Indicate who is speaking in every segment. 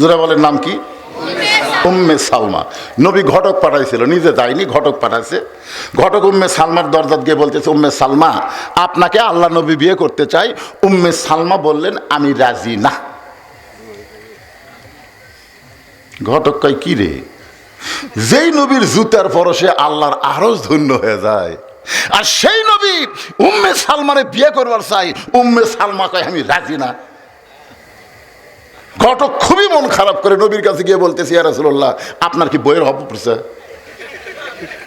Speaker 1: যারা বলেন নাম কি? উম্মে সালমা। নবী ঘটক পাঠাইছিল, নিজে যায়নি, ঘটক পাঠাইছে। ঘটক উম্মে সালমার দরজাত গিয়ে বলতেছে, উম্মে সালমা, আপনাকে আল্লাহ নবী বিয়ে করতে চাই। উম্মে সালমা বললেন, আমি রাজি না। ঘটক কয়, কি রে? যেই নবীর জুতার পরশে আল্লাহর আরজ ধন্য হয়ে যায়। আর সেই নবী উম্মে সালমারে বিয়ে করবার চাই। উম্মে সালমা কয়, আমি রাজি না। ঘটক খুবই মন খারাপ করে নবীর কাছে গিয়ে বলতেছি, ইয়া রাসূলুল্লাহ, আপনার কি বইয়ের হব পড়ছে?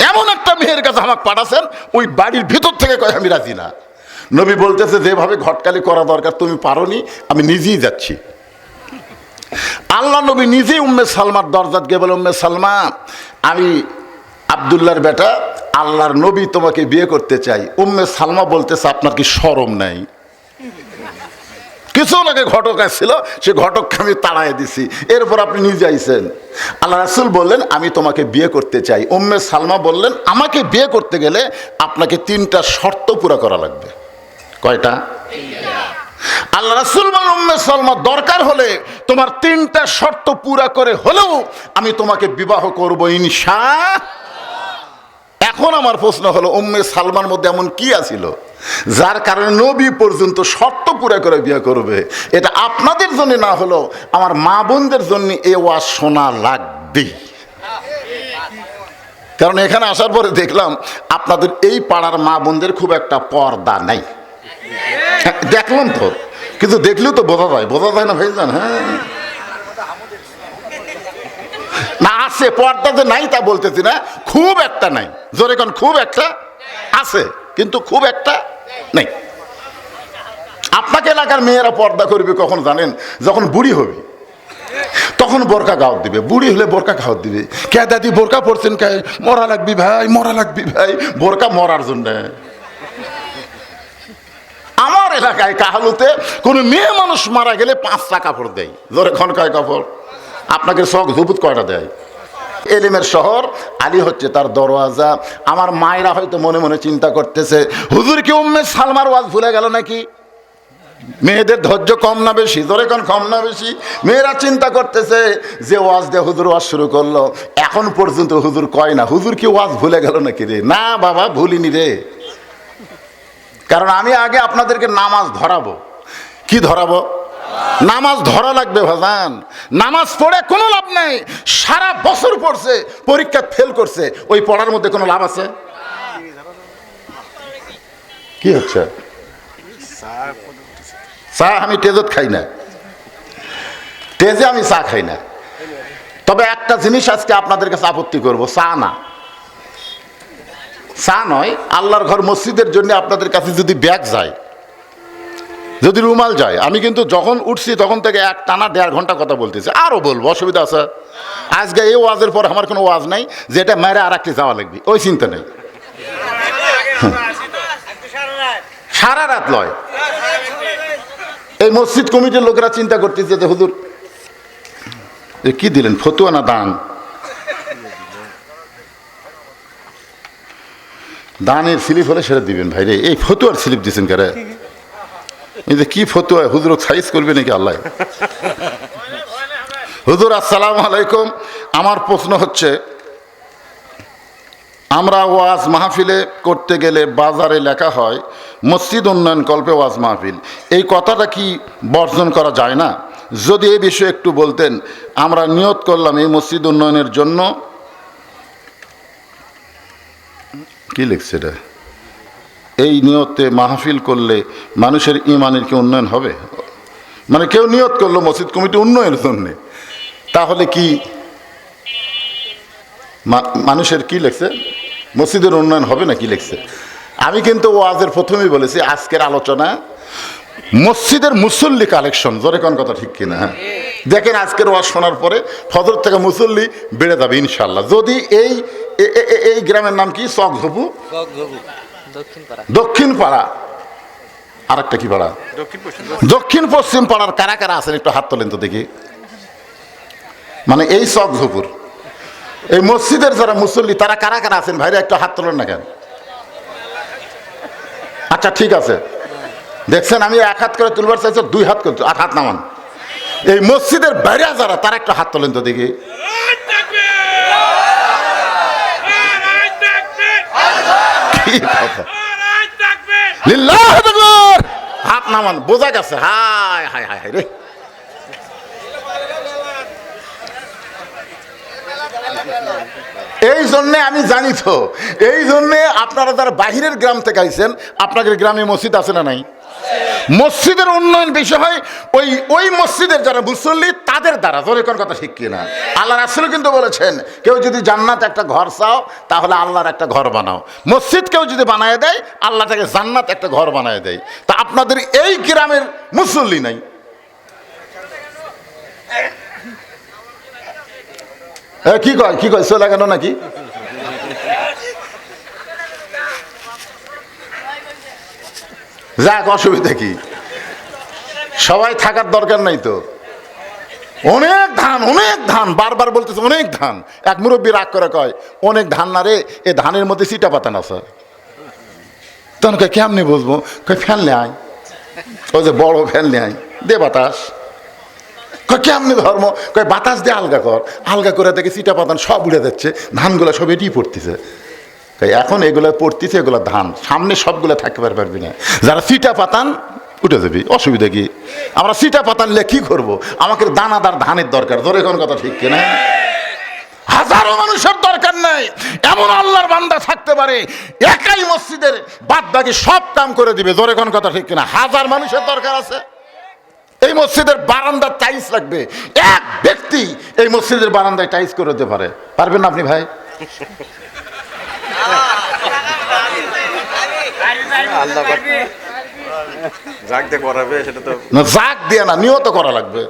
Speaker 1: এমন একটা মেয়ের কাছে আমাকে পাঠাছেন, ওই বাড়ির ভিতর থেকে কয়, আমি রাজি না। নবী বলতেছে, যেভাবে ঘটকালি করা দরকার, তুমি পারোনি, আমি নিজেই যাচ্ছি। আল্লাহ নবী নিজেই উম্মে সালমার দরজাত গিয়ে বলে, উম্মে সালমা, আমি আবদুল্লাহর বেটা, আল্লাহর নবী তোমাকে বিয়ে করতে চাই। উম্মে সালমা বলতেছে, আপনার কি শরম নাই? কিছু আগে ঘটক আসছিল, সে ঘটককে আমি তাড়াই দিছি। এরপর আপনি নিজে আইছেন। আল্লাহ রাসুল বললেন, আমি তোমাকে বিয়ে করতে চাই। উম্মে সালমা বললেন, আমাকে বিয়ে করতে গেলে আপনাকে তিনটা শর্ত পুরা করা লাগবে। কয়টা? আল্লাহ রাসুল উম্মে সালমা, দরকার হলে তোমার তিনটা শর্ত পুরা করে হলেও আমি তোমাকে বিবাহ করব ইনশা এখন আমার প্রশ্ন হলো, উম্মে সালমার মধ্যে এমন কি আছিল? যার কারণে নবী পর্যন্ত শর্ত পুরা করে বিয়ে করবে। এটা আপনাদের জন্য না হলো, আমার মা বোনদের জন্য এ ওয়াজ শোনা লাগবেই কারণ এখানে আসার পরে দেখলাম, আপনাদের এই পাড়ার মা বোনদের খুব একটা পর্দা নাই। দেখলাম তো, কিন্তু দেখলেও তো বোঝা যায় বোঝা যায় না ভাই ভাইজান হ্যাঁ। আছে, পর্দা যে নাই তা বলতেছি না। খুব একটা নাই। জোরে কোন, খুব একটা আছে, কিন্তু খুব একটা নেই। আপনাকে এলাকার মেয়েরা পর্দা করবে কখন জানেন? যখন বুড়ি হবে, তখন বোরকা গাওয়াত দিবে। বুড়ি হলে বোরকা খাওয়াত দিবে। কে দাদি, বোরকা পড়ছেন কে? মরা লাগবি ভাই, মরা লাগবি ভাই। বোরকা মরার জন্য। আমার এলাকায় কাহালুতে কোনো মেয়ে মানুষ মারা গেলে পাঁচটা কাপড় দেয়। জোরে খন কয় কাপড়? আপনাকে শখ ধুপুত কয়টা দেয়? এলিমের শহর, আলী হচ্ছে তার দরওয়াজা। আমার মায়েরা হয়তো মনে মনে চিন্তা করতেছে, হুজুর কি উম্মে সালমার ওয়াজ ভুলে গেল নাকি? মেয়েদের ধৈর্য কম না বেশি ধরে কোন কম না বেশি? মেয়েরা চিন্তা করতেছে, যে ওয়াজ দিয়ে হুজুর ওয়াজ শুরু করল, এখন পর্যন্ত হুজুর কয় না, হুজুর কি ওয়াজ ভুলে গেল নাকি রে? না বাবা, ভুলিনি রে। কারণ আমি আগে আপনাদেরকে নামাজ ধরাবো। কি ধরাবো? নামাজ ধরা লাগবে ভাজান। নামাজ পড়ে কোনো লাভ নেই। সারা বছর পড়ছে, পরীক্ষা ফেল করছে। ওই পড়ার মধ্যে কোনো লাভ আছে? কি হচ্ছে? চা আমি টেজত খাই না। টেজে আমি চা খাই না। তবে একটা জিনিস আজকে আপনাদের কাছে আপত্তি করব, চা না। চা নয়, আল্লাহর ঘর মসজিদের জন্য আপনাদের কাছে যদি ব্যাগ যায় যদি রুমাল যায়, আমি কিন্তু যখন উঠছি তখন থেকে এক টানা দেড় ঘণ্টা কথা বলতেছি। আরও বলব, অসুবিধা আছে। আজকে এই ওয়াজের পর আমার কোনো ওয়াজ নাই, যেটা মেরে আর একটি যাওয়া লাগবে, ওই চিন্তা নেই। সারা রাত লয়। এই মসজিদ কমিটির লোকেরা চিন্তা করতেছে যে হুজুর কি দিলেন, ফতুয়া না দান? দানের স্লিপ হলে সেটা দিবেন ভাই রে, এই ফতুয়ার স্লিপ দিচ্ছেন কারে? এই যে কি ফতুয়া, হুজুর সাইজ করবে নাকি আল্লাহ? হুজুর, আসসালাম আলাইকুম। আমার প্রশ্ন হচ্ছে, আমরা ওয়াজ মাহফিলে করতে গেলে বাজারে লেখা হয়, মসজিদ উন্নয়ন কল্পে ওয়াজ মাহফিল। এই কথাটা কি বর্জন করা যায় না? যদি এই বিষয়ে একটু বলতেন, আমরা নিয়ত করলাম এই মসজিদ উন্নয়নের জন্য। কি লিখছে এটা? এই নিয়তে মাহফিল করলে মানুষের ইমানের কি উন্নয়ন হবে? মানে কেউ নিয়ত করল মসজিদ কমিটি উন্নয়নের জন্যে। তাহলে কি মানুষের কি লেখছে? মসজিদের উন্নয়ন হবে না কি লেখছে? আমি কিন্তু ওয়াজের প্রথমেই বলেছি, আজকের আলোচনা মসজিদের মুসল্লি কালেকশন। জোরে কোন কথা ঠিক কিনা হ্যাঁ? দেখেন আজকের ওয়াজ শোনার পরে ফজর থেকে মুসল্লি বেড়ে যাবে ইনশাল্লাহ যদি এই এই গ্রামের নাম কি? চক ধপু
Speaker 2: দক্ষিণ পাড়া
Speaker 1: আর একটা কি পাড়া? দক্ষিণ পশ্চিম পাড়ার কারা কারা আছেন একটু হাত তোলেন তো দেখি। মানে এই চক ঝুপুর, এই মসজিদের যারা মুসল্লি, তারা কারা কারা আছেন? ভাইরা একটু হাত তোলেন না কেন? আচ্ছা ঠিক আছে। দেখছেন, আমি এক হাত করে তুলবার চাইছি, দুই হাত করে আট হাত নামান। এই মসজিদের বাইরে যারা, তারা একটা হাত তোলেন তো দেখি কি কথা লিল্লাহ আকবার হাত নামান, বোঝা গেছে। হায় হায় হায় হায় রে। এই জন্যে আমি জানি তো, এই জন্যে আপনারা যারা বাহিরের গ্রাম থেকে আইছেন, আপনাদের গ্রামে মসজিদ আছে না নাই? মসজিদের উন্নয়ন বিষয় হয়, ওই ওই মসজিদের যারা মুসল্লি, তাদের দ্বারা। জোরে কোন কথা ঠিক কিনা? আল্লাহ রাসুল কিন্তু বলেছেন, কেউ যদি জান্নাত একটা ঘর চাও, তাহলে আল্লাহর একটা ঘর বানাও। মসজিদ কেউ যদি বানায় দেয়, আল্লাহ তাকে জান্নাত একটা ঘর বানায় দেয়। তা আপনাদের এই গ্রামের মুসল্লি নাই। কি কয় কি কয়, চলে গেল নাকি? যাক, অসুবিধা কি? সবাই থাকার দরকার নাই তো। অনেক ধান অনেক ধান, বারবার বলতেছে অনেক ধান। এক মুরব্বী রাগ করে কয়, অনেক ধান না রে, এ ধানের মধ্যে সিটা পাতা না স্যার তখন কয়, কেমনি বুঝব? কয়, ফ্যান নে আয়। ও যে বড় ফ্যান নে আয়। দে বাতাস। কয়, কেমনি ধর্ম? কয়, বাতাস দিয়ে আলগা কর। আলগা করে দেখে সিটা পাতান সব উড়ে যাচ্ছে, ধানগুলো সব এটি পড়তেছে। কয় এখন এগুলো পড়তেছে, এগুলো ধান। সামনে সবগুলো থাকতে পার- পারবি না। যারা সিটা পাতান, উঠে যাবি, অসুবিধা কি? আমরা সিটা পাতানলে কি করব? আমাকে দানাদার ধানের দরকার ধরে কোন কথা ঠিক কিনা? হাজারো মানুষের দরকার নাই। এমন আল্লাহর বান্দা থাকতে পারে, একাই মসজিদের বাদ বাকি সব কাম করে দিবে জোরে কোন কথা ঠিক কিনা? হাজার মানুষের দরকার আছে। এই মসজিদের বারান্দার টাইলস লাগবে। এক ব্যক্তি এই মসজিদের বারান্দায় টাইলস করে দিতে পারে। পারবেন না আপনি ভাই?
Speaker 3: যাক
Speaker 1: দিয়ে না, নিয়ত করা লাগবে।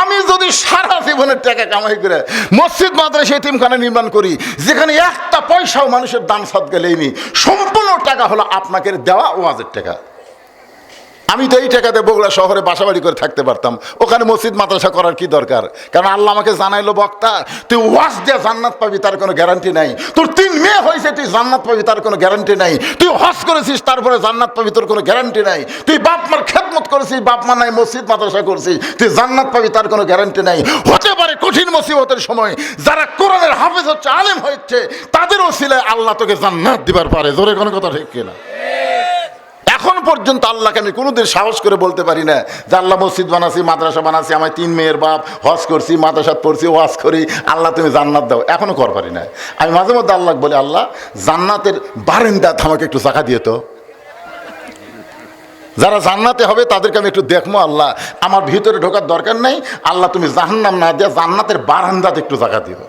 Speaker 1: আমি যদি সারা জীবনের টাকা কামাই করে মসজিদ, মাদ্রাসা টিমখানা নির্মাণ করি, যেখানে একটা পয়সাও মানুষের দান সাদ লেইনি সম্পূর্ণ টাকা হলো আপনাকে দেওয়া ওয়াজের টাকা। আমি তো এই টাকাতে বগুড়া শহরে বাসাবাড়ি করে থাকতে পারতাম। ওখানে মসজিদ মাদ্রাসা করার কি দরকার? কারণ আল্লাহ আমাকে জানাইলো, বক্তা, তুই ওয়াজ দিয়ে জান্নাত পাবি, তার কোনো গ্যারান্টি নাই। তোর তিন মেয়ে হয়েছে, তুই জান্নাত পাবি, তার কোনো গ্যারান্টি নাই। তুই হজ করেছিস, তারপরে জান্নাত পাবি, তোর কোনো গ্যারান্টি নাই। তুই বাপ মার খেদমত করেছিস, বাপ মা নাই, মসজিদ মাদ্রাসা করছিস। তুই জান্নাত পাবি, তার কোনো গ্যারান্টি নাই। হতে পারে কঠিন মুসিবতের সময়, যারা কোরআনের হাফেজ হচ্ছে, আলেম হচ্ছে তাদেরও ছিলে আল্লাহ তোকে জান্নাত দিবার পারে। জোরে কোনো কথা ঠিক কিনা? এখন পর্যন্ত আল্লাহকে আমি কোনোদিন সাহস করে বলতে পারি না যে আল্লাহ মসজিদ বানাছি, মাদ্রাসা বানাছি আমার তিন মেয়ের বাপ, হজ করছি, মাদ্রাসাত পড়ছি, ওয়াজ করি, আল্লাহ তুমি জান্নাত দাও। এখনও কর পারি না। আমি মাঝে মধ্যে আল্লাহ বলি, আল্লাহ, জান্নাতের বারেন্দাত আমাকে একটু চাকা দিয়ে তো। যারা জান্নাতে হবে তাদেরকে আমি একটু দেখব আল্লাহ, আমার ভিতরে ঢোকার দরকার নেই, আল্লাহ তুমি জাহান্নাম না দিয়ে জান্নাতের বারান্দাতে একটু জায়গা দিও।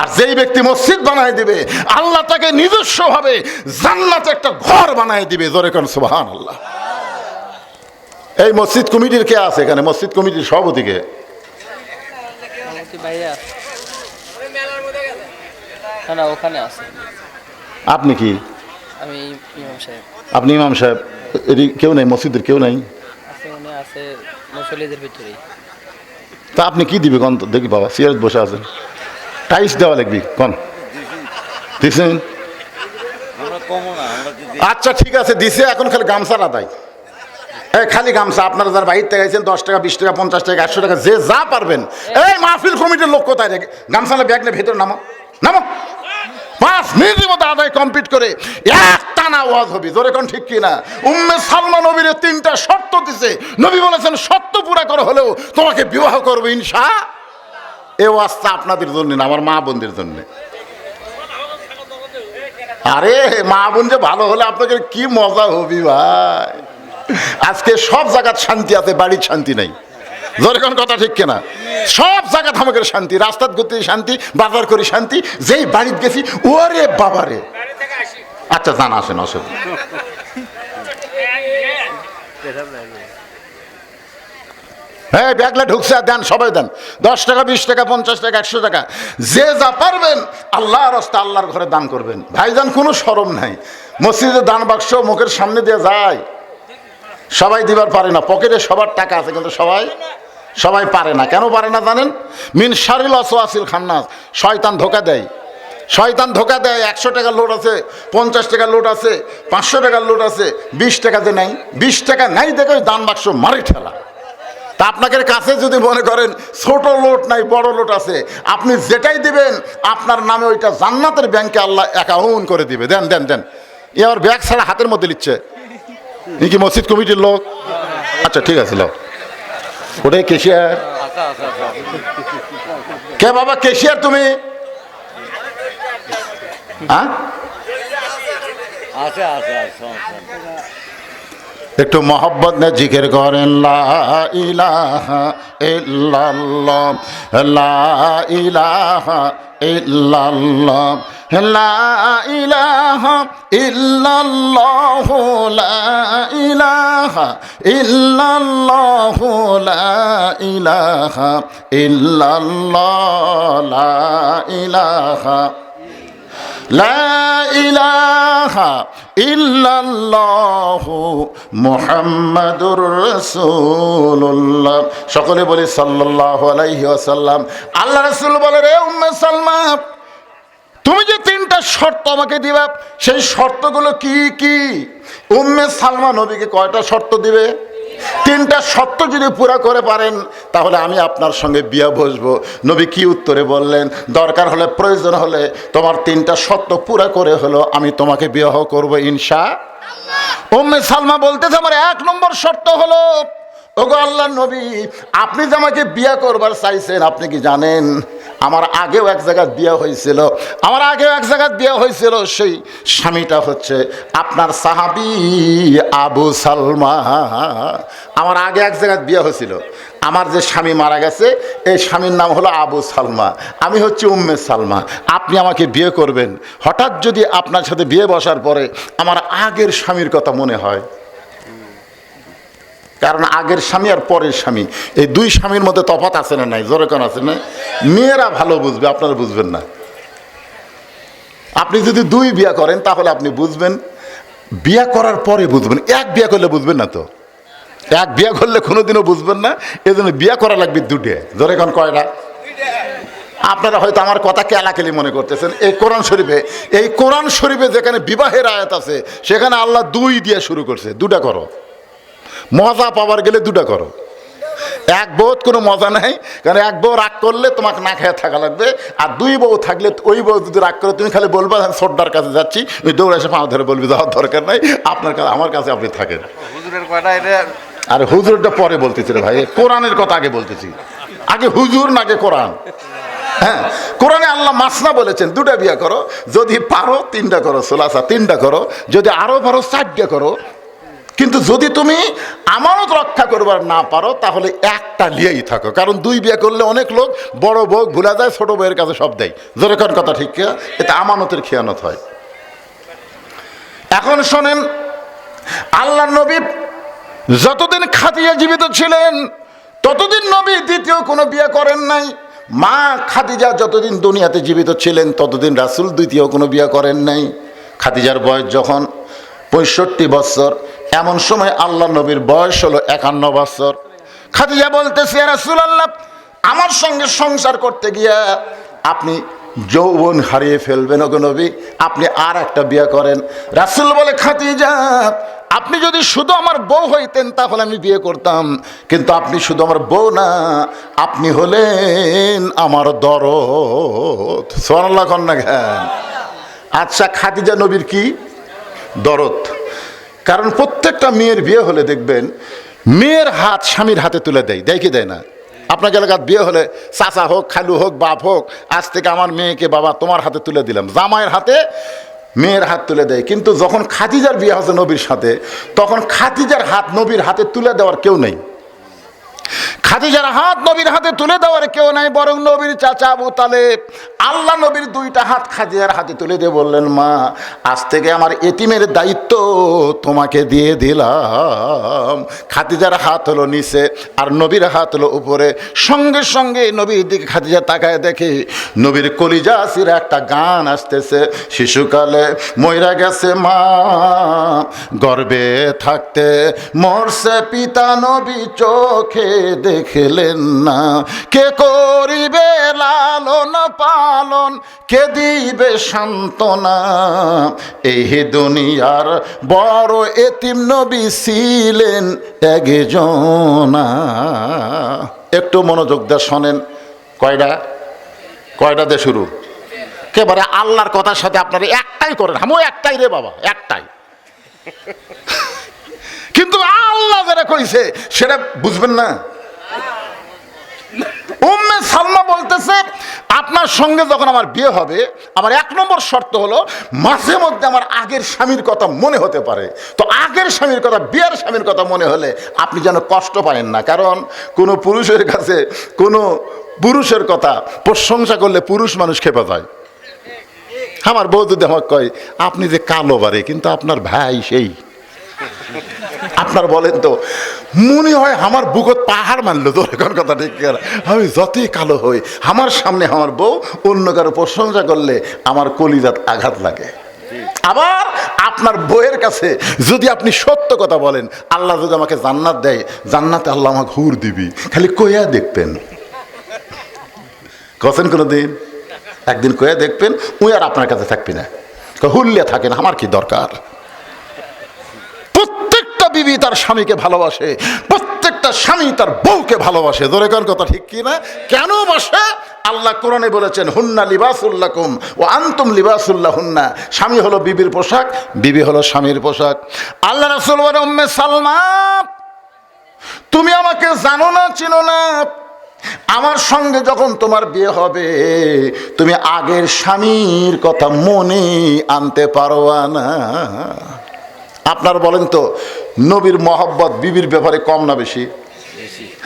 Speaker 1: আর যেই ব্যক্তি মসজিদ বানায় দিবে আল্লাহ তাকে নিজস্বভাবে জান্নাতে একটা ঘর বানায় দিবে। জোরে কোন সুবাহান আল্লাহ এই মসজিদ কমিটির কে আছে এখানে? মসজিদ কমিটির সভাপতিকে
Speaker 2: ওখানে আছে।
Speaker 1: আপনি কি?
Speaker 2: আমি ইমাম সাহেব।
Speaker 1: আপনি ইমাম সাহেব? কেউ নেই মসজিদের কেউ নেই?
Speaker 2: আছে মুসল্লিদের ভিতরেই।
Speaker 1: তা আপনি কি দিবে? দেখি বাবা সিয়ারত বসে আছেন। টাইস দেওয়া লাগবি কন। দিছেন? আচ্ছা ঠিক আছে দিছে এখন খালি গামছার আদায় এই খালি গামছা আপনারা যারা বাইর থেকে আইছেন দশ টাকা বিশ টাকা পঞ্চাশ টাকা একশো টাকা যে যা পারবেন। এই মাহফিল কমিটির লোক কোথায় রেখে গামছালা ব্যাগ নিয়ে ভেতরে নামো। নামো। পাঁচ মিনিটের মধ্যে আদায় কমপ্লিট করে এক টানা ওয়াজ হবে। জোরে কোন ঠিক কিনা? উম্মে সালমা নবীর তিনটা শর্ত দিছে। নবী বলেছেন শর্ত পুরা করে হলেও তোমাকে বিবাহ করবে ইনশা এ ওয়াজটা আপনাদের জন্য না, আমার মা বোনদের জন্যে। আরে, মা বোন যে ভালো হলে আপনাকে কি মজা হবি ভাই। আজকে সব জায়গার শান্তি আছে, বাড়ির শান্তি নাই। কোন কথা ঠিক কেনা? সব জায়গা আমাদের শান্তি রাস্তাত করতে শান্তি, বাজার করি শান্তি, যেই বাড়িতে গেছি, ওরে বাবারে। আচ্ছা জানা আসেন অসুবিধা হ্যাঁ ব্যাগলে ঢুকছে, দেন, সবাই দেন। দশ টাকা, বিশ টাকা, পঞ্চাশ টাকা, একশো টাকা, যে যা পারবেন, আল্লাহর রাস্তা, আল্লাহর ঘরে দান করবেন। ভাইজান, কোনো সরম নাই। মসজিদে দান বাক্স মুখের সামনে দিয়ে যায়। সবাই দিবার পারে না। পকেটে সবার টাকা আছে, কিন্তু সবাই সবাই পারে না। কেন পারে না জানেন? মিন শারিল আসিল খান্নাস। শয়তান ধোকা দেয়। শয়তান ধোকা দেয়, একশো টাকার লোট আছে, পঞ্চাশ টাকার লোট আছে, পাঁচশো টাকার লোট আছে, বিশ টাকাতে নাই, বিশ টাকা নাই দেখে ওই দান বাক্স মারি ঠেলা। তা আপনাদের কাছে যদি মনে করেন ছোট লোট নাই, বড় লোট আছে, আপনি যেটাই দিবেন, আপনার নামে ওইটা জান্নাতের ব্যাংকে আল্লাহ অ্যাকাউন্ট করে দিবে। দেন দেন দেন। এ আবার ব্যাগ ছাড়া হাতের মধ্যে নিচ্ছে কি মসজিদ কমিটির লোক? আচ্ছা ঠিক আছে লোক ওটাই কেশিয়ার
Speaker 3: আচ্ছা আচ্ছা আচ্ছা
Speaker 1: কে বাবা কেশিয়ার তুমি? হ্যাঁ?
Speaker 3: সমস্যা নেই।
Speaker 1: একটু মহব্বত না জিকির করেন, লা ইলাহা ইল্লাল্লাহ, লা ইলাহা ইল্লাল্লাহ, লা ইলাহা ইল্লাল্লাহ, লা ইলাহা ইল্লাল্লাহ, লা ইলাহা ইল্লাল্লাহ, লা ইলাহা সকলে বলি ওয়াসাল্লাম। আল্লাহ রসুল বলে রে উম্মে সালমা তুমি যে তিনটা শর্ত আমাকে দিবা, সেই শর্তগুলো কি কি? উম্মে সালমা নবীকে কয়টা শর্ত দিবে? তিনটা শর্ত যদি পুরা করে পারেন, তাহলে আমি আপনার সঙ্গে বিয়া বসবো। নবী কি উত্তরে বললেন, দরকার হলে, প্রয়োজন হলে তোমার তিনটা শর্ত পুরা করে হলো আমি তোমাকে বিবাহ করব ইনশা উম্মে সালমা বলতেছে, আমার এক নম্বর শর্ত হলো, ওগো আল্লাহ নবী, আপনি যে আমাকে বিয়ে করবার চাইছেন, আপনি কি জানেন? আমার আগেও এক জায়গায় বিয়ে হয়েছিল, আমার আগেও এক জায়গায় বিয়ে হয়েছিল, সেই স্বামীটা হচ্ছে আপনার সাহাবি আবু সালমা আমার আগে এক জায়গায় বিয়ে হয়েছিল, আমার যে স্বামী মারা গেছে, এই স্বামীর নাম হলো আবু সালমা আমি হচ্ছে উম্মে সালমা আপনি আমাকে বিয়ে করবেন। হঠাৎ যদি আপনার সাথে বিয়ে বসার পরে আমার আগের স্বামীর কথা মনে হয় কারণ আগের স্বামী আর পরের স্বামী। এই দুই স্বামীর মধ্যে তফাত আছে না নাই? জোরে কোন আছে না? মেয়েরা ভালো বুঝবে, আপনারা বুঝবেন না। আপনি যদি দুই বিয়া করেন, তাহলে আপনি বুঝবেন, বিয়া করার পরে বুঝবেন। এক বিয়া করলে বুঝবেন না তো? এক বিয়া করলে কোনোদিনও বুঝবেন না। এই জন্য বিয়া করা লাগবে দুটে জোরে কোন কয়টা আপনারা হয়তো আমার কথা কেলাকেলি মনে করতেছেন। এই কোরআন শরীফে, এই কোরআন শরীফে যেখানে বিবাহের আয়াত আছে, সেখানে আল্লাহ দুই দিয়ে শুরু করছে। দুটা করো। মজা পাওয়ার গেলে দুটা করো। এক বউত কোনো মজা নাই কারণ এক বউ রাগ করলে তোমাকে না খেয়ে থাকা লাগবে আর দুই বউ থাকলে ওই বউ যদি রাগ করে তুমি খালি বলবা আমি ছোট্টার কাছে যাচ্ছি। ওই দৌড়ে এসে পাও ধরে বলবি যাওয়ার দরকার নাই আপনার কাছে আমার কাছে আপনি থাকেন। আর হুজুরটা পরে বলতেছি রে ভাই কোরআনের কথা আগে বলতেছি। আগে হুজুর না আগে কোরআন। হ্যাঁ কোরআনে আল্লাহ মাসনা বলেছেন দুটা বিয়া করো যদি পারো তিনটা করো সোলাসা তিনটা করো যদি আরও পারো চারটা করো কিন্তু যদি তুমি আমানত রক্ষা করবার না পারো, তাহলে একটা লিয়েই থাকো। কারণ দুই বিয়ে করলে অনেক লোক বড় বউ ভুলা যায়, ছোট বউয়ের কাছে সব দেয়। যেরকম কথা ঠিক? এতে আমানতের খেয়ানত হয়। এখন শোনেন, আল্লাহ নবী যতদিন খাদিজা জীবিত ছিলেন, ততদিন নবী দ্বিতীয় কোনো বিয়ে করেন নাই। মা খাদিজা যতদিন দুনিয়াতে জীবিত ছিলেন, ততদিন রাসুল দ্বিতীয় কোনো বিয়ে করেন নাই। খাদিজার বয়স যখন পঁয়ষট্টি বছর এমন সময় আল্লাহ নবীর বয়স হলো একান্ন বছর। খাদিজা বলতেছে রাসুল আল্লাহ আমার সঙ্গে সংসার করতে গিয়া আপনি যৌবন হারিয়ে ফেলবেন ওগো নবী, আপনি আর একটা বিয়ে করেন। রাসুল বলে, খাদিজা, আপনি যদি শুধু আমার বউ হইতেন তাহলে আমি বিয়ে করতাম, কিন্তু আপনি শুধু আমার বউ না, আপনি হলেন আমার দরদ। সোনাল্লাহ কন্যা আচ্ছা খাদিজা নবীর কি? দরদ। কারণ প্রত্যেকটা মেয়ের বিয়ে হলে দেখবেন, মেয়ের হাত স্বামীর হাতে তুলে দেয় দেয় কি দেয় না? আপনাকে এলাকার বিয়ে হলে চাচা হোক, খালু হোক, বাপ হোক, আজ থেকে আমার মেয়েকে বাবা তোমার হাতে তুলে দিলাম। জামাইয়ের হাতে মেয়ের হাত তুলে দেয়। কিন্তু যখন খাদিজার বিয়ে হচ্ছে নবীর সাথে, তখন খাদিজার হাত নবীর হাতে তুলে দেওয়ার কেউ নেই। খাদিজার হাত নবীর হাতে তুলে দেওয়ার কেউ নাই, বরং নবীর চাচা আবু তালেব। আল্লাহ নবীর দুইটা হাত খাদিজার হাতে তুলে দিয়ে বললেন, মা, আজ থেকে আমার এতিমের দায়িত্ব তোমাকে দিয়ে দিলাম। খাদিজার হাত হলো নিচে আর নবীর হাত হলো উপরে। সঙ্গে সঙ্গে নবীর দিকে খাদিজা তাকায় দেখে নবীর কলিজা আসির একটা গান আসতেছে। শিশুকালে ময়রা গেছে মা, গর্বে থাকতে মরছে পিতা নবী চোখে। দেখলেন না। কে করিবে লালন পালন, কে দিবে সান্ত্বনা? এই দুনিয়ার বড় এতিম নবী ছিলেন একজনা। একটু মনোযোগ দিয়ে শোনেন, কয়টা? কয়টা দিয়ে শুরু? একেবারে আল্লাহর কথার সাথে আপনারা একটাই করেন। আমিও একটাই রে বাবা, একটাই। কিন্তু আল্লাহ যারা কইছে, সেটা বুঝবেন না। সালমা বলতেছে, আপনার সঙ্গে যখন আমার বিয়ে হবে, আমার এক নম্বর শর্ত হলো, মাঝে মধ্যে আমার আগের স্বামীর কথা মনে হতে পারে। তো আগের স্বামীর কথা, বিয়ের স্বামীর কথা মনে হলে আপনি যেন কষ্ট পাবেন না। কারণ কোনো পুরুষের কাছে, কোনো পুরুষের কথা প্রশংসা করলে পুরুষ মানুষ খেপে যায়। আমার বউ দেহ কয়, আপনি যে কালো বারে, কিন্তু আপনার ভাই সেই। আপনার বলেন তো মনে হয় আমার বুকত পাহাড় মানলো তোর এখন কথা ঠিক। আমি যতই কালো হই আমার সামনে আমার বউ অন্য কারও প্রশংসা করলে আমার কলিজাত আঘাত লাগে। আবার আপনার বইয়ের কাছে যদি আপনি সত্য কথা বলেন আল্লাহ যদি আমাকে জান্নাত দেয় জান্নাতে আল্লাহ আমাকে হুর দিবি। খালি কইয়া দেখবেন। কছেন কোনো দিন একদিন কয়ে দেখবেন উই আর আপনার কাছে থাকবি না। কয়, হুল্লে থাকেন আমার কি দরকার? বিবি তার স্বামীকে ভালোবাসে, প্রত্যেকটা স্বামী তার বউকে ভালোবাসে। দোরেকার কথা ঠিক কি না? কেন বাসে? আল্লাহ কোরআনে বলেছেন, হুন্না লিবাসুল্লাকুম ও আন্তুম লিবাসুল্লাহ হুন্না স্বামী হলো বিবির পোশাক, বিবি হলো স্বামীর পোশাক। আল্লাহ রাসুল উম্মে সালমা, তুমি আমাকে জানো না, চিনো না। আমার সঙ্গে যখন তোমার বিয়ে হবে, তুমি আগের স্বামীর কথা মনে আনতে পারো না। আপনার বলেন তো নবীর মহব্বত বিবির ব্যাপারে কম না বেশি?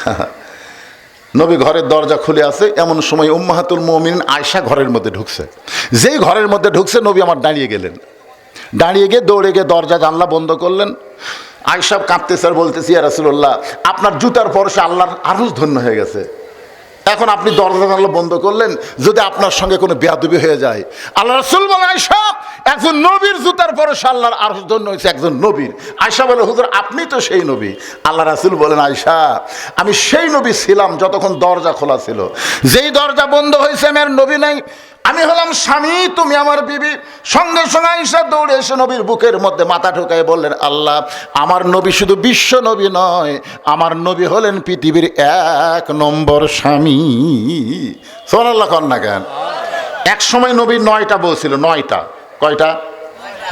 Speaker 1: নবী ঘরের দরজা খুলে আছে এমন সময় উম্মাহাতুল মমিন আয়সা ঘরের মধ্যে ঢুকছে। যেই ঘরের মধ্যে ঢুকছে নবী আমার দাঁড়িয়ে গেলেন। দাঁড়িয়ে গিয়ে দৌড়ে গিয়ে দরজা জানলা বন্ধ করলেন। আয়সা কাঁপতেছে আর বলতেছি রাসূলুল্লাহ আপনার জুতার পরশে আল্লাহর আরও ধন্য হয়ে গেছে। এখন আপনি দরজা জানলা বন্ধ করলেন যদি আপনার সঙ্গে কোনো বেয়াদবি হয়ে যায়। আল্লাহ রসুল বলে আয়সা একজন নবীর জুতার পরে আল্লাহর আর জন্য হয়েছে একজন নবীর। আয়সা বলে, হুজুর, আপনি তো সেই নবী। আল্লাহ রাসুল বলেন আয়সা আমি সেই নবী ছিলাম যতক্ষণ দরজা খোলা ছিল। যেই দরজা বন্ধ হয়েছে, আমি আর নবী নাই। আমি হলাম স্বামী, তুমি আমার বিবি। সঙ্গে সঙ্গে আইসা দৌড়ে এসে নবীর বুকের মধ্যে মাথা ঢুকায় বললেন, আল্লাহ, আমার নবী শুধু বিশ্ব নবী নয়, আমার নবী হলেন পৃথিবীর এক নম্বর স্বামী। সোনাল্লাহ না কেন? এক সময় নবীর নয়টা বউ ছিল, নয়টা। কয়টা?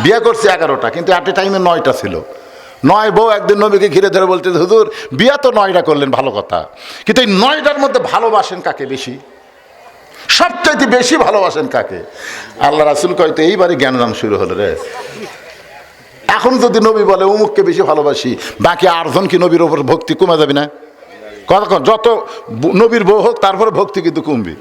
Speaker 1: বিয়ে করছে এগারোটা, কিন্তু অ্যাট এ টাইমে নয়টা ছিল। নয় বউ একদিন নবীকে ঘিরে ধরে বলতে হুজুর, বিয়া তো নয়টা করলেন, ভালো কথা। কিন্তু এই নয়টার মধ্যে ভালোবাসেন কাকে বেশি? সবচাইতে বেশি ভালোবাসেন কাকে? আল্লাহ রাসুল কয়তো এইবারই জ্ঞানদান শুরু হলো রে। এখন যদি নবী বলে অমুককে বেশি ভালোবাসি, বাকি আটজন কি নবীর ওপর ভক্তি কমে যাবে না? কতক্ষণ যত নবীর বউ হোক তারপরে ভক্তি কিন্তু কমবে।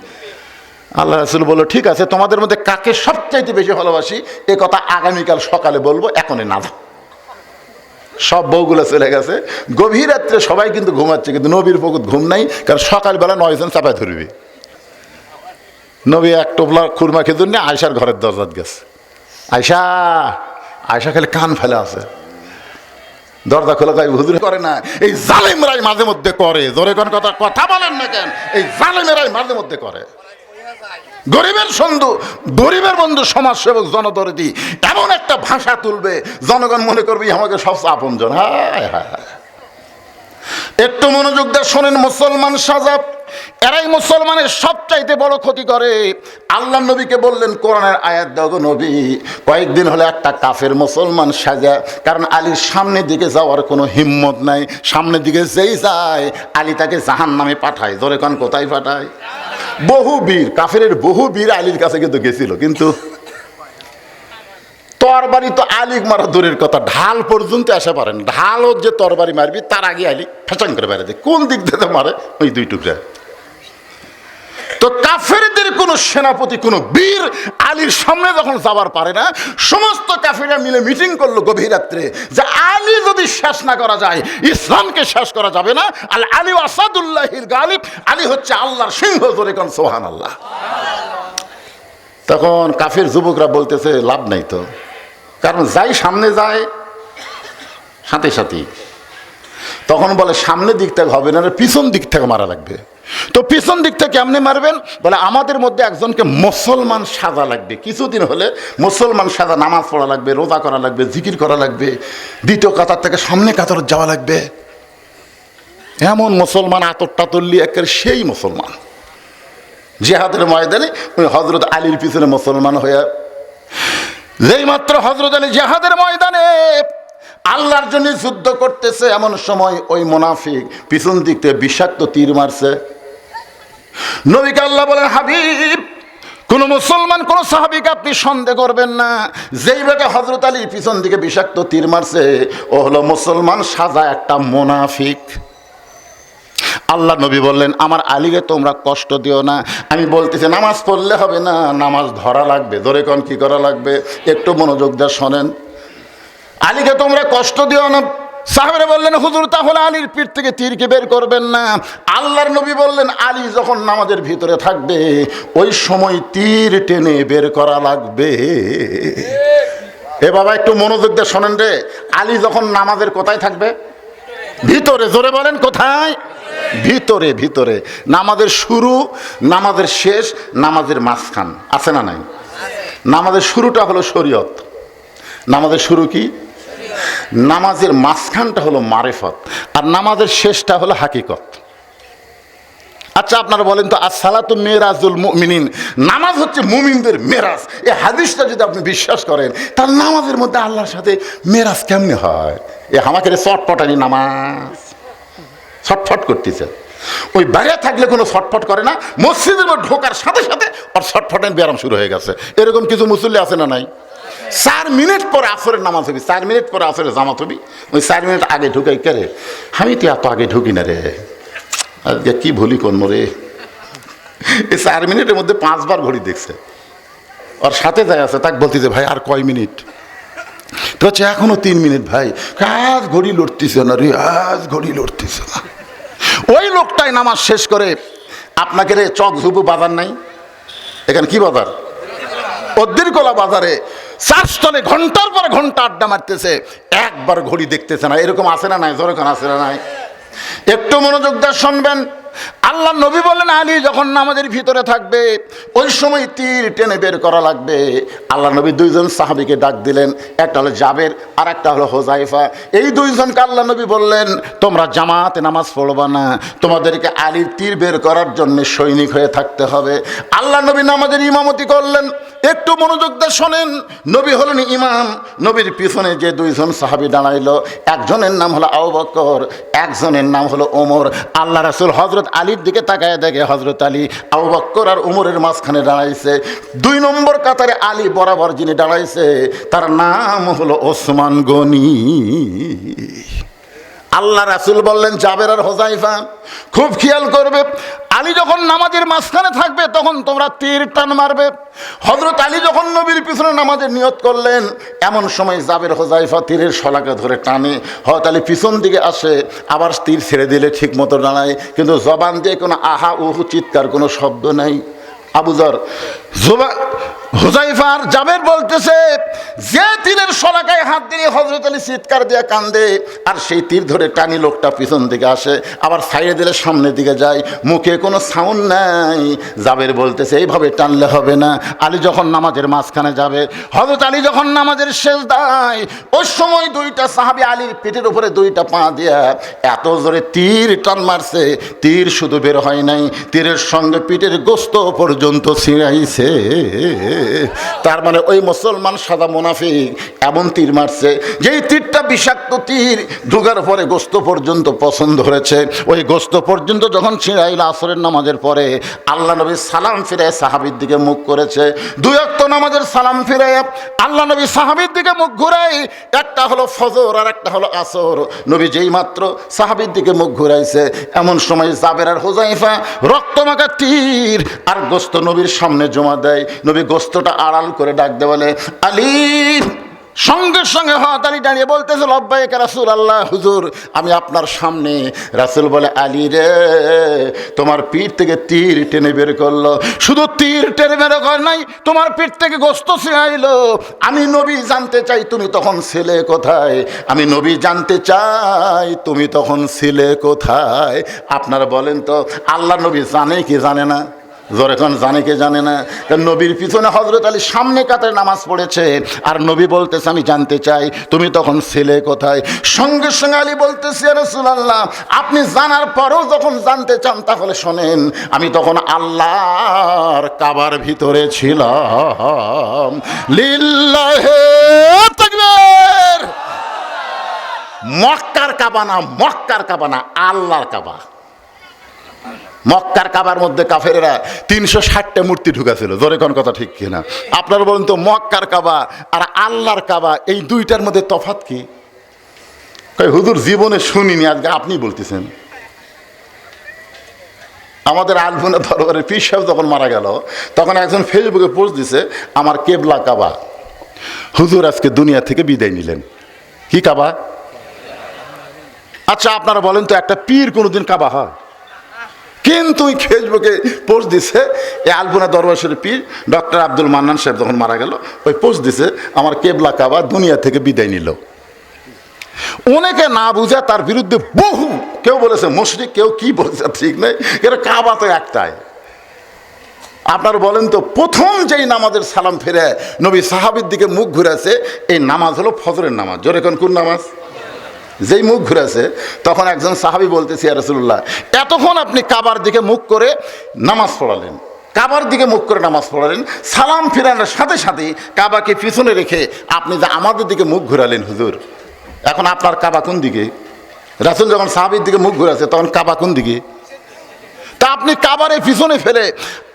Speaker 1: আল্লাহ রাসুল বলল, ঠিক আছে, তোমাদের মধ্যে কাকে সবচাইতে বেশি ভালোবাসি? এ কথা আগামীকাল সকালে বলব, এখনই না। সব বউগুলো চলে গেছে। গভীর রাত্রে সবাই কিন্তু ঘুমাচ্ছে, কিন্তু নবীর পকুত ঘুম নাই, কারণ সকালবেলা নয়জন চাপায় ধরবে। নবী এক টোপলা খুরমা খেজুর নিয়ে আয়সার ঘরের দরজাত গেছে। আয়সা আয়সা খালি কান ফেলে আছে। দরজা খোলা তাই হুজুর করে না। এই জালেমরাই মাঝে মধ্যে করে, জোরে কোন কথা কথা বলেন না কেন? এই জালেমেরাই মাঝে মধ্যে করে। গরিবের বন্ধু গরিবের বন্ধু সমাজসেবক জনদরদি, এমন একটা ভাষা তুলবে, জনগণ মনে করবে আমাকে সবচেয়ে আপনজন হায় হায় একটু মনোযোগ দিয়ে শোনেন, মুসলমান সাজাব এরাই মুসলমানের সবচাইতে বড় ক্ষতি করে। আল্লাহ নবীকে বললেন, কোরআনের আয়াত দাও নবী। কয়েকদিন হলে একটা কাফের মুসলমান সাজা, কারণ আলীর সামনের দিকে যাওয়ার কোনো হিম্মত নাই। সামনের দিকে যেই যায়, আলী তাকে জাহান নামে পাঠায় কান, কোথায় পাঠায়? বহু বীর কাফের বহু বীর আলীর কাছে কিন্তু গেছিল, কিন্তু তরবারি তো আলিক মারা দূরের কথা, ঢাল পর্যন্ত আসা পারেন ঢালও যে তরবারি মারবি, তার আগে আলি ফেচাং করে বেড়াতে কোন দিক থেকে মারে? ওই দুই টুকরা। তো কাফেরদের কোনো সেনাপতি, কোনো বীর আলীর সামনে যখন যাবার পারে না, সমস্ত কাফেরা মিলে মিটিং করল গভীর রাত্রে যে আলী যদি শেষ না করা যায়, ইসলামকে শেষ করা যাবে না। আল আলী আসাদুল্লাহির গালিব, আলী হচ্ছে আল্লাহর সিংহ ধরে কোন সোহান আল্লাহ তখন কাফির যুবকরা বলতেছে, লাভ নাই তো। কারণ যাই সামনে যায়, সাথে সাথেই তখন বলে, সামনে দিক থেকে হবে না, পিছন দিক থেকে মারা লাগবে। তো পিছন দিক থেকে কেমনে মারবেন, বলে আমাদের মধ্যে একজনকে মুসলমান সাজা লাগবে। কিছুদিন হলে মুসলমান সাজা, নামাজ পড়া লাগবে, রোজা করা লাগবে, জিকির করা লাগবে, দ্বিতীয় কাতার থেকে সামনে কাতার যাওয়া লাগবে। এমন মুসলমান আতর টাতল্লি একের সেই মুসলমান। জেহাদের ময়দানে ওই হজরত আলীর পিছনে মুসলমান হয়ে, যেই মাত্র হজরত আলী জেহাদের ময়দানে আল্লাহর জন্য যুদ্ধ করতেছে, এমন সময় ওই মোনাফিক পিছন দিক থেকে বিষাক্ত তীর মারছে। নবীকে আল্লাহ বলেন, হাবিব, কোন মুসলমান, কোন সাহাবিকে আপনি সন্দেহ করবেন না। যেই বেটা হজরত আলী পিছন দিকে বিষাক্ত তীর মারছে, ও হলো মুসলমান, সাজা একটা মোনাফিক। আল্লাহ নবী বললেন, আমার আলীকে তোমরা কষ্ট দিও না। আমি বলতেছি, নামাজ পড়লে হবে না, নামাজ ধরা লাগবে। ধরে কন কি করা লাগবে? একটু মনোযোগ দিয়ে শোনেন। আলীকে তোমরা কষ্ট দিও না। সাহেবরা বললেন, হুজুর, তাহলে আলীর পিঠ থেকে তীরকে বের করবেন না? আল্লাহর নবী বললেন, আলী যখন নামাজের ভিতরে থাকবে, ওই সময় তীর টেনে বের করা লাগবে। এ বাবা, একটু মনোযোগ দিয়ে শোনেন রে। আলী যখন নামাজের কোথায় থাকবে? ভিতরে, জোরে বলেন, কোথায়? ভিতরে ভিতরে। নামাজের শুরু, নামাজের শেষ, নামাজের মাঝখান। আছে না নাই? নামাজের শুরুটা হলো শরীয়ত। নামাজের শুরু কি? নামাজের মাঝখানটা হলো মারেফত, আর নামাজের শেষটা হলো হাকিকত। আচ্ছা আপনারা বলেন তো, আসসালাতু মেরাজুল মুমিনিন, নামাজ হচ্ছে মুমিনদের মেরাজ। এই হাদিসটা যদি আপনি বিশ্বাস করেন তার নামাজের মধ্যে আল্লাহর সাথে মেরাজ কেমনে হয়? এ, আমাকে চটপটানি নামাজ। ছটফট করতেছে। ওই বাইরে থাকলে কোনো ছটফট করে না মসজিদের ঢোকার সাথে সাথে ওর ছটফটের ব্যায়াম শুরু হয়ে গেছে। এরকম কিছু মুসল্লি আছে না নাই? চার মিনিট পরে আসরের নামাজ হবি, চার মিনিট পরে আসরের জামাত হবি। ওই চার মিনিট আগে ঢুকাই, কে রে? আমি তো এত আগে ঢুকি না রে। আজকে কি ভুলি কোন রে? এই চার মিনিটের মধ্যে পাঁচবার ঘড়ি দেখছে। ওর সাথে যায় আছে, তাকে বলতেছে, ভাই, আর কয় মিনিট? তো হচ্ছে এখনও তিন মিনিট, ভাই, আজ ঘড়ি লড়তেছে না রে, আজ ঘড়ি লড়তেছে না। ওই লোকটাই নামাজ শেষ করে, আপনাকে রে চক ঝুপু বাজার নাই? এখানে কি বাজার? অদ্দিরকলা বাজারে চারস্থলে ঘণ্টার পর ঘণ্টা আড্ডা মারতেছে। একবার ঘড়ি দেখতেছে না। এরকম আসে না নাই? যখন আসে না নাই? একটু মনোযোগ দিয়ে শুনবেন। আল্লাহ নবী বললেন আলী, যখন নামাজের ভিতরে থাকবে, ওই সময় তীর টেনে বের করা লাগবে। আল্লাহ নবী দুইজন সাহাবিকে ডাক দিলেন, একটা হলো জাবের আর একটা হলো হোজাইফা এই দুইজনকে আল্লাহ নবী বললেন, তোমরা জামাতে নামাজ পড়বা না, তোমাদেরকে আলীর তীর বের করার জন্য সৈনিক হয়ে থাকতে হবে। আল্লাহ নবী নামাজের ইমামতি করলেন। একটু মনোযোগ দিয়ে শোনেন, নবী হলেন ইমাম। নবীর পিছনে যে দুইজন সাহাবি দাঁড়াইলো, একজনের নাম হলো আবু বকর, একজনের নাম হলো ওমর। আল্লাহ রাসুল হজরত আলীর দিকে তাকায় দেখে হজরত আলী আবু আর উমরের মাঝখানে দাঁড়াইছে। দুই নম্বর কাতারে আলী বরাবর যিনি দাঁড়াইছে, তার নাম হলো ওসমান গনি। আল্লাহ রাসুল বললেন, জাবের আর হোজাইফা খুব খেয়াল করবে। আলী যখন নামাজের মাঝখানে থাকবে, তখন তোমরা তীর টান মারবে। হজরত আলী যখন নবীর পিছনে নামাজের নিয়ত করলেন, এমন সময় জাবের হোজাইফা তীরের শলাকে ধরে টানে। হয়তো আলী পিছন দিকে আসে, আবার তীর ছেড়ে দিলে ঠিক মতো দাঁড়ায়, কিন্তু জবান দিয়ে কোনো আহা, উহু, চিৎকার, কোনো শব্দ নাই। আবুজর জোবা হুজাইফার জাবের বলতেছে, যে তীরের শলাকায় হাত দিয়ে হজরত আলী চিৎকার দিয়ে কান্দে, আর সেই তীর ধরে টানি লোকটা পিছন দিকে আসে, আবার সাইডে দিলে সামনের দিকে যায়, মুখে কোনো সাউন্ড নাই। জাবের বলতেছে, এইভাবে টানলে হবে না। আলী যখন নামাজের মাঝখানে যাবে হজরত আলী যখন নামাজের শেষ দায়, ওই সময় দুইটা সাহাবি আলীর পিঠের উপরে দুইটা পা দিয়া এত জোরে তীর টান মারছে, তীর শুধু বের হয় নাই, তীরের সঙ্গে পিঠের গোস্ত পর্যন্ত ছিঁড়াইছে। তার মানে ওই মুসলমান সাদা মোনাফিক, এমন তীর মারছে, যেই তীরটা বিষাক্ত তীর ঢুকার পরে গোস্ত পর্যন্ত পছন্দ হয়েছে। ওই গোস্ত পর্যন্ত যখন ছিঁড়াইল আসরের নামাজের পরে, আল্লাহ নবী সালাম ফিরে সাহাবির দিকে মুখ করেছে। দুই অক্ত নামাজের সালাম ফিরে আল্লাহ নবী সাহাবির দিকে মুখ ঘুরাই একটা হলো ফজর আর একটা হলো আসর। নবী যেই মাত্র সাহাবির দিকে মুখ ঘুরাইছে, এমন সময় জাবের আর হোজাইফা রক্তমাখা তীর আর গোস্ত নবীর সামনে জমা দেয়। নবী গোস্তটা আড়াল করে ডাক বলে, আলী, সঙ্গে সঙ্গে হাত আলী দাঁড়িয়ে বলতেছে লব্বাইক রাসুল আল্লাহ হুজুর, আমি আপনার সামনে। রাসুল বলে, আলী রে, তোমার পিঠ থেকে তীর টেনে বের করল। শুধু তীর টেনে বের করে নাই, তোমার পিঠ থেকে গোস্ত আইলো। আমি নবী জানতে চাই তুমি তখন ছেলে কোথায়? আমি নবী জানতে চাই তুমি তখন ছিলে কোথায়? আপনারা বলেন তো, আল্লাহ নবী জানে কি জানে না? জোর এখন জানে কে জানে না? নবীর পিছনে হজরত আলী সামনে কাতারে নামাজ পড়েছে। আর নবী বলতেছে, আমি জানতে চাই, তুমি তখন ছেলে কোথায়? সঙ্গে সঙ্গে আলী বলতেছি রসুলাল্লাহ, আপনি জানার পরেও যখন জানতে চান, তাহলে শোনেন, আমি তখন আল্লাহর কাবার ভিতরে ছিলাম। লিল্লাহে মক্কার কাবানা মক্কার কাবানা আল্লাহর কাবা। মক্কার কাবার মধ্যে কাফেরেরা তিনশো ষাটটা মূর্তি ঢুকাছিল। জোরে কোন কথা ঠিক কিনা? আপনারা বলুন তো মক্কার কাবা আর আল্লাহর কাবা, এই দুইটার মধ্যে তফাৎ কি? হুজুর, জীবনে শুনিনি, আজকে আপনি বলতেছেন। আমাদের আলফুনা দরবারের পীর সাহেব যখন মারা গেল, তখন একজন ফেসবুকে পোস্ট দিছে, আমার কেবলা কাবা। হুজুর আজকে দুনিয়া থেকে বিদায় নিলেন। কি কাবা? আচ্ছা আপনারা বলেন তো একটা পীর কোনোদিন কাবা হয়? কিন্তু ওই ফেসবুকে পোস্ট দিছে, এই আলপনা দরবার পীর ডক্টর আব্দুল মান্নান সাহেব যখন মারা গেল, ওই পোস্ট দিছে, আমার কেবলা কাবা দুনিয়া থেকে বিদায় নিল। অনেকে না বুঝে তার বিরুদ্ধে বহু, কেউ বলেছে মুশরিক, কেউ কি বলেছে ঠিক নেই এটা কাবা তো একটাই। আপনার বলেন তো, প্রথম যেই নামাজের সালাম ফিরে নবী সাহাবির দিকে মুখ ঘুরেছে এই নামাজ হলো ফজরের নামাজ। জোরে কোন নামাজ? যেই মুখ ঘুরেছে, তখন একজন সাহাবি বলতেছি রসুল্লাহ এতক্ষণ আপনি কাবার দিকে মুখ করে নামাজ পড়ালেন। কাবার দিকে মুখ করে নামাজ পড়ালেন। সালাম ফিরানোর সাথে সাথে কাবাকে পিছনে রেখে আপনি যে আমাদের দিকে মুখ ঘুরালেন, হুজুর, এখন আপনার কাবা কোন দিকে? রাসুল যখন সাহাবির দিকে মুখ ঘুরাছে, তখন কাবা কোন দিকে? তা আপনি কাবারে পিছনে ফেলে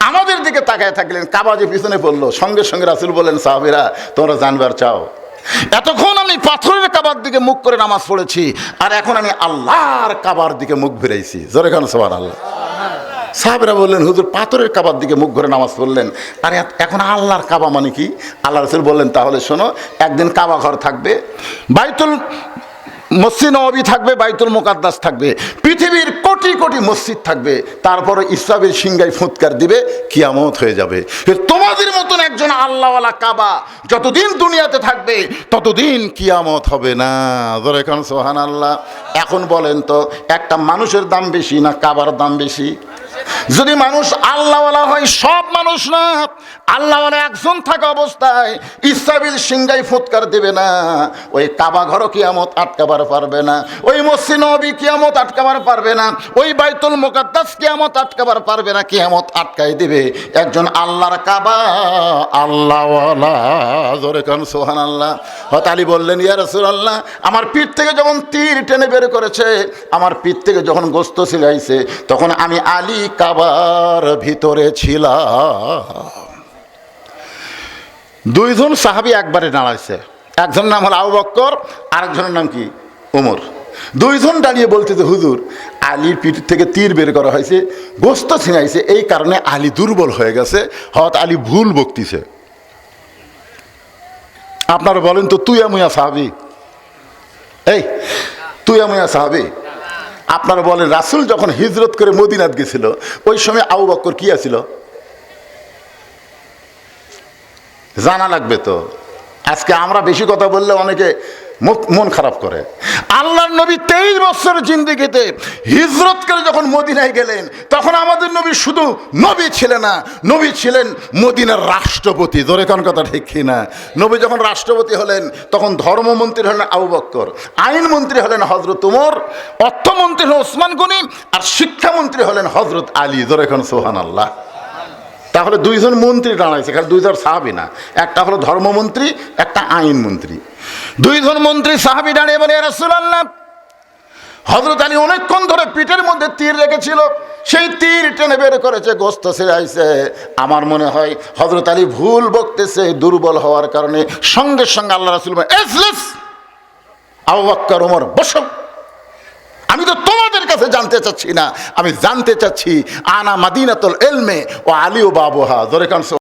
Speaker 1: আমাদের দিকে তাকায় থাকলেন। কাবা যে পিছনে পড়ল, সঙ্গে সঙ্গে রাসুল বললেন, সাহাবিরা, তোমরা জানবার চাও এতক্ষণ আমি পাথরের কাবার দিকে মুখ করে নামাজ পড়েছি, আর এখন আমি আল্লাহর কাবার দিকে মুখ ফিরাইছি। জোরে খান সবার আল্লাহ সাহেবরা বললেন, হুজুর, পাথরের কাবার দিকে মুখ ঘুরে নামাজ পড়লেন। আর, এখন আল্লাহর কাবা মানে কি? আল্লাহ রসুল বললেন, তাহলে শোনো, একদিন কাবা ঘর থাকবে। বাইতুল মসজিদ নবী থাকবে, বাইতুল মোকাদ্দাস থাকবে, পৃথিবীর কোটি কোটি মসজিদ থাকবে, তারপরে ইসলামের সিংহাই ফুৎকার দিবে, কিয়ামত হয়ে যাবে। তোমাদের মতন একজন আল্লাহওয়ালা কাবা যতদিন দুনিয়াতে থাকবে, ততদিন কিয়ামত হবে না। ধরে এখন সোহান আল্লাহ এখন বলেন তো, একটা মানুষের দাম বেশি না কাবার দাম বেশি? যদি মানুষ আল্লাহওয়ালা হয়, সব মানুষ না। আল্লাহওয়ালা একজন থাকা অবস্থায় ইসরাবিল সিংগাই ফুৎকার দেবে না। ওই কাবা ঘরও কিয়ামত আটকাবার পারবে না। ওই মসজিদ নবী কিয়ামত আটকাবার পারবে না। ওই বাইতুল মোকাদ্দাস কিয়ামত আটকাবার পারবে না। কিয়ামত আটকাই দিবে। একজন আল্লাহর কাবা, আল্লাহওয়ালা। কান সোহান আল্লাহ হত আলী বললেন, ইয়া আল্লাহ আমার পিঠ থেকে যখন তীর টেনে বের করেছে, আমার পিঠ থেকে যখন গোস্ত ছিলাইছে, তখন আমি আলী কাবার ভিতরে ছিলাম। দুইজন সাহাবি একবারে দাঁড়াইছে একজনের নাম হলো আবু বক্কর, আরেকজনের নাম কি? ওমর দুইজন দাঁড়িয়ে বলতেছে, হুজুর, আলীর পিঠ থেকে তীর বের করা হয়েছে, গোস্ত ছিনাইছে, এই কারণে আলী দুর্বল হয়ে গেছে হয়তো আলী ভুল বকতিছে। আপনারা বলেন তো তুই আমুয়া সাহাবি? এই তুই আমুয়া সাহাবি? আপনারা বলেন, রাসুল যখন হিজরত করে মদিনাত গেছিল, ওই সময় আউ বক্কর কী আছিল? জানা লাগবে তো। আজকে আমরা বেশি কথা বললে অনেকে মন খারাপ করে। আল্লাহর নবী তেইশ বছর জিন্দিগিতে হিজরত করে যখন মদিনায় গেলেন, তখন আমাদের নবী শুধু নবী ছিলেন না, নবী ছিলেন মদিনার রাষ্ট্রপতি। জোরে কোন কথা ঠিক না নবী যখন রাষ্ট্রপতি হলেন, তখন ধর্মমন্ত্রী হলেন আবু বক্কর আইনমন্ত্রী হলেন হজরত উমর, অর্থমন্ত্রী হলেন ওসমান গনি, আর শিক্ষামন্ত্রী হলেন হজরত আলী। জোরে কোন সোহান আল্লাহ তাহলে দুইজন মন্ত্রী দাঁড়াইছে, খালি দুইজন সাহাবি না। একটা হলো ধর্মমন্ত্রী, একটা আইনমন্ত্রী। দুইজন মন্ত্রী, সাহাবি দাঁড়িয়ে বলে রাসূলুল্লাহ হজরত আলী অনেকক্ষণ ধরে পিঠের মধ্যে তীর রেখেছিল। সেই তীর টেনে বের করেছে, গোস্ত আইছে আমার মনে হয় হজরত আলী ভুল বকতেছে, দুর্বল হওয়ার কারণে। সঙ্গে সঙ্গে আল্লাহ রাসুল আবু বক্কর, ওমর, বসো। আমি তো কাছে জানতে চাচ্ছি না। আমি জানতে চাচ্ছি, আনা মাদিনাতুল এলমে ও আলিও বাবু হা জোরে কান